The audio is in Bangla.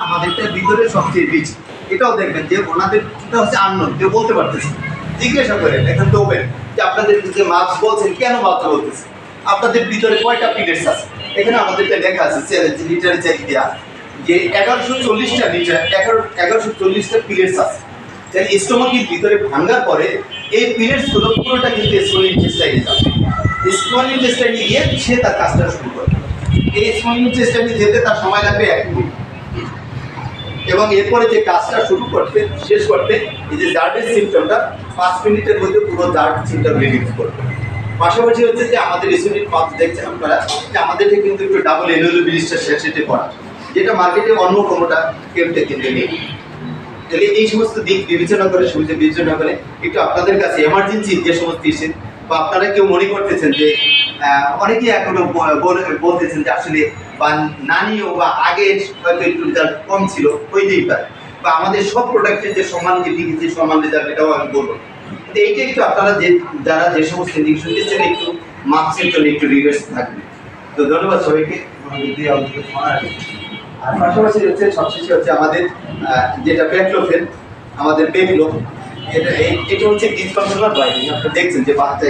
আমাদেরটা ভিতরে সবচেয়ে রিচ এটাও দেখবেন যে ওনাদের এটা হচ্ছে আননোন কেউ বলতে পারতেছে জিজ্ঞাসা করেন এখন তো যে আপনাদের যে মার্কস বলছেন, কেন মাত্রা বলতেছে? আপনাদের ভিতরে কয়টা পিরিয়ডস আছে? এখানে আমাদেরটা লেখা আছে লিটারে দেওয়া যে এগারোশো চল্লিশটা লিটার এগারো এগারোশো চল্লিশটা পিরিয়ডস আছে। তাহলে স্টোমাকের ভিতরে ভাঙার পরে এই পিরিয়ডসগুলো পুরোটা কিন্তু স্মল ইন্টেস্টাইনে যাবে। স্মল ইন্টেস্টাইনে গিয়ে সে তার কাজটা শুরু করে। এই স্মল ইন্টেস্টাইনে যেতে তার সময় লাগবে এক মিনিট। এবং এরপরে যে কাজটা শুরু করতে শেষ করতে এই যে জার্ডের সিমটমটা পাঁচ মিনিটের মধ্যে পুরো জার্ড সিমটম রিলিজ করবে। পাশাপাশি হচ্ছে যে আমাদের ইসুনিট পাত দেখছেন আপনারা, যে আমাদেরকে কিন্তু একটু ডাবল এনুয়াল বিলিস্টার শেষেটে করা যেটা মার্কেটে অন্য কোনোটা কেমতে কিন্তু নেই। তাহলে এই সমস্ত দিক বিবেচনা করে, সুবিধা বিবেচনা করে একটু আপনাদের কাছে এমার্জেন্সি যে সমস্ত ইস্যু বা আপনারা কেউ মনে করতেছেন যে অনেকেই এখনও বলতেছেন যে আসলে বা নানিও বা আগে হয়তো একটু রেজাল্ট কম ছিল, হইতেই পারে। বা আমাদের সব প্রোডাক্টের যে সমান যে দিকেছে সমান রেজাল্ট এটাও আমি বলব এইটা একটু আপনারা যে, যারা যে সমস্ত দিক শুনতেছেন, একটু মার্কসের জন্য একটু থাকবে। তো ধন্যবাদ সবাইকে। আর পাশাপাশি হচ্ছে, সবশেষে হচ্ছে আমাদের যেটা পেট্রোফেন আমাদের পেপলো এটা এটা হচ্ছে ডিসফাংশনাল আপনি দেখছেন যে বাচ্চা